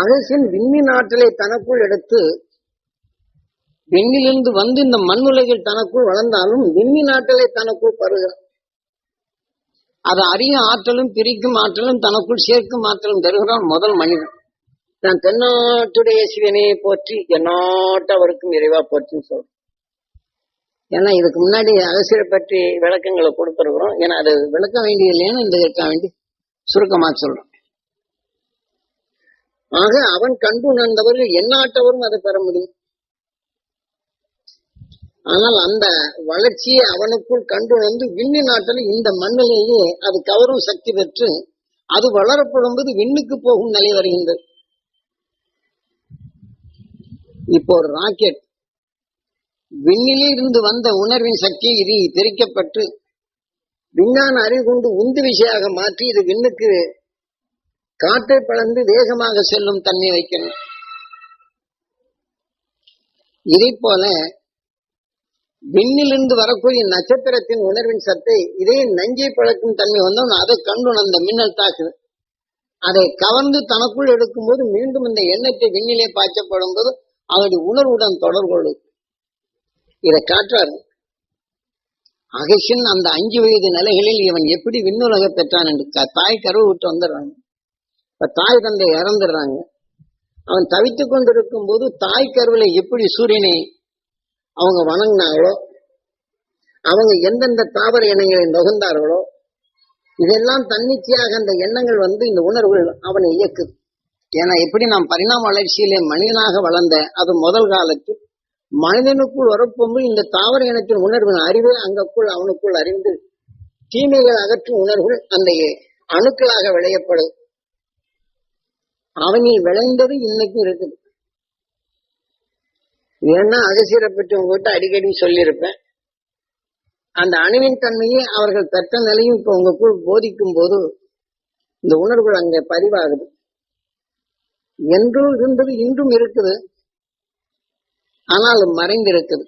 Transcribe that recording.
அகசின் விண்ணின் ஆற்றலை தனக்குள் எடுத்து விண்ணிலிருந்து வந்து இந்த மண் உலகில் தனக்குள் வளர்ந்தாலும் விண்ணின் ஆற்றலை தனக்குள் பருகிறான் அதை அறிய ஆற்றலும் பிரிக்கும் ஆற்றலும் தனக்குள் சேர்க்கும் ஆற்றலும் தருகிறான் முதல் மனிதன். நான் தென்னாட்டுடைய சிவனையை போற்றி எந்நாட்டவருக்கும் இறைவா போற்றின்னு சொல்றேன். ஏன்னா இதுக்கு முன்னாடி அரசியலை பற்றி விளக்கங்களை கொடுத்துருக்குறோம். ஏன்னா அது விளக்க வேண்டியது இல்லைன்னு இந்த இருக்க வேண்டி சுருக்கமா சொல்றோம். ஆக அவன் கண்டு உணர்ந்தவர்கள் எந்நாட்டவரும் அதை பெற முடியும். ஆனால் அந்த வளர்ச்சியை அவனுக்குள் கண்டு வந்து விண்ணு நாட்டில் இந்த மண்ணிலேயே அது கவரும் சக்தி பெற்று அது வளரப்படும் போது விண்ணுக்கு போகும் நிலை வருகின்றது. இப்போ ஒரு ராக்கெட் விண்ணிலே இருந்து வந்த உணர்வின் சக்தி இது பிரிக்கப்பட்டு விஞ்ஞான அறிவு கொண்டு உந்து விசையாக மாற்றி இது விண்ணுக்கு காற்றை பழந்து வேகமாக செல்லும் தன்மை வைக்கணும். இதை போல விண்ணிலிருந்து வரக்கூடிய நட்சத்திரத்தின் உணர்வின் சத்தை இதே நஞ்சை பழக்கும் தன்மை வந்தவன் அதை கண்டுணர்ந்த மின்னல் தாக்குது. அதை கவர்ந்து தனக்குள் எடுக்கும்போது மீண்டும் இந்த எண்ணத்தை விண்ணிலே பாய்ச்சப்படும் போது அவருடைய உணர்வுடன் தொடர்பு கொள்ளும். இதை காட்டுறாரு. அகசின் அந்த அஞ்சு வயது நிலைகளில் இவன் எப்படி விண்ணுலக பெற்றான் என்று தாய் கருவு விட்டு வந்துடுறான் இப்ப தாய் தந்தை இறந்துடுறாங்க. அவன் தவித்து கொண்டிருக்கும் போது தாய் கருவில எப்படி சூரியனை அவங்க வணங்கினாங்களோ அவங்க எந்தெந்த தாவர இனங்களை நுகர்ந்தார்களோ இதெல்லாம் தன்னிச்சையாக அந்த எண்ணங்கள் வந்து இந்த உணர்வுகள் அவனை இயக்குது. ஏன்னா எப்படி நாம் பரிணாம வளர்ச்சியிலே மனிதனாக வளர்ந்த அது முதல் காலத்தில் மனிதனுக்குள் வரப்போகும்போது இந்த தாவர இனத்தின் உணர்வின் அறிவை அங்கக்குள் அவனுக்குள் அறிந்து தீமைகள் அகற்றும் உணர்வுகள் அந்த அணுக்களாக விளையப்படும். அவனில் விளைந்தது இன்னைக்கு இருக்குது. ஏன்னா அகசீரை பற்றி உங்ககிட்ட அடிக்கடி சொல்லியிருப்பேன். அந்த அணுவின் தன்மையை அவர்கள் பெற்ற நிலையும் இப்ப உங்களுக்குள் போதிக்கும் போது இந்த உணர்வுகள் அங்க பதிவாகுது. என்றும் இருந்தது இன்றும் இருக்குது. ஆனால் மறைந்திருக்குது.